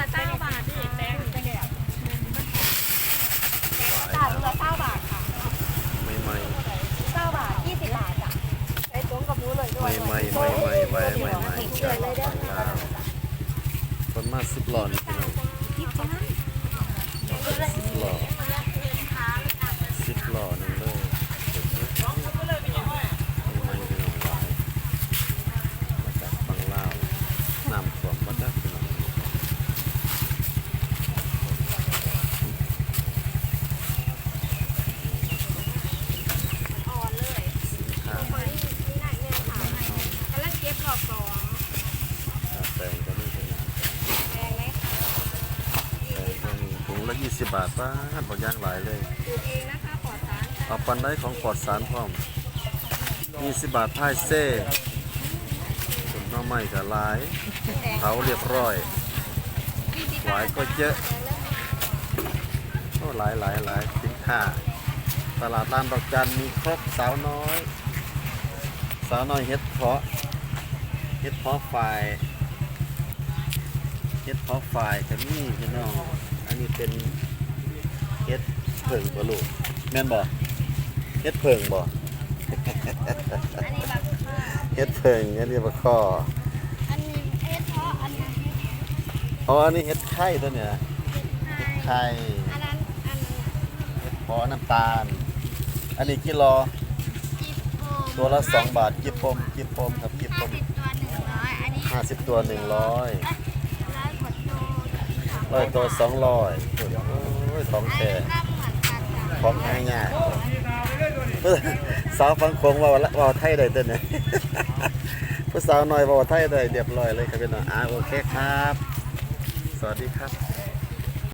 ละเก้าบาทพี่แตงแตงจานละเก้าบาทค่ะไม่ไม่เก้าบาทยี่สิบบาทจ้ะไอ้ตรงกับหนูเลยด้วยไม่ไม่ไม่ไม่ไม่ไม่ไม่เฉจากยเลยเด้อฝั่งลาวคนมาสิบหลอนี่พี่น้อง สิบหลอสิบหลอหนึงเลยไม่ไม่พี่น้องหลายมาจากฝั่งลาวน้ำท่วมหมดแล้วพี่น้อง อ่อนเลย สินค้า นี่ไหนเนี่ยค่ะกำลังเก็บรอบสอง แต่งก็นี่เป็นอย่าง แพงไหมคะ แต่งก็มีถุง ละยี่สิบบาทป้าดบอกย่างหลายเลย ปลูกเองนะคะปลอดสารค่ะเอาปันได้ของปลอดสารพร้อมยี่สิบบาทพายเซ่ผลหน้อไม้กับลายเผาเรียบร้อยยี่สิบหวาบายทก็เยอะ โอ้หลายหลายหลายสินค้าตลาดลานดอกจันมีครบสาวน้อย สาวน้อยเฮ็ดเพาะเฮ็ดเพาะฝ่ายเฮ็ดเพาะฝ่ายก็มีพี่น้องอั นนี้เป็นเฮ็ดเผิงบ่ลูกแม่นบ่เฮ็ดเผิงบ่อันนี้แบบค่ะเฮ็ดเผิงอันนี้บ่ข้ออันนี้เอสเพราะอันนี้เอสอ๋ออันนี้เฮ็ดไข่ตัวเนี่ยไทไข่ยอันนั้นอันนั้นเฮ็ดเพาะน้ำตาล อันนี้กิโลจิบโอมตัวละ2บาทกิบปมกิบปมครับกิบปห้ามสิบตัวหนึ่งร้อยอันนี้50 ตัว100ร้อยกว่าตัว ร้อยตัวสองร้อยของแท้นี้ก็เหมือนกันจ้ะของง่ายง่ายสาวฟังคงว่าละว่าไทยได้เด้อเนี่ยผู้สาวน้อยว่าไทยได้เรียบร้อยเลยครับพี่น้องอ่าโอเคครับ สวัสดีครับ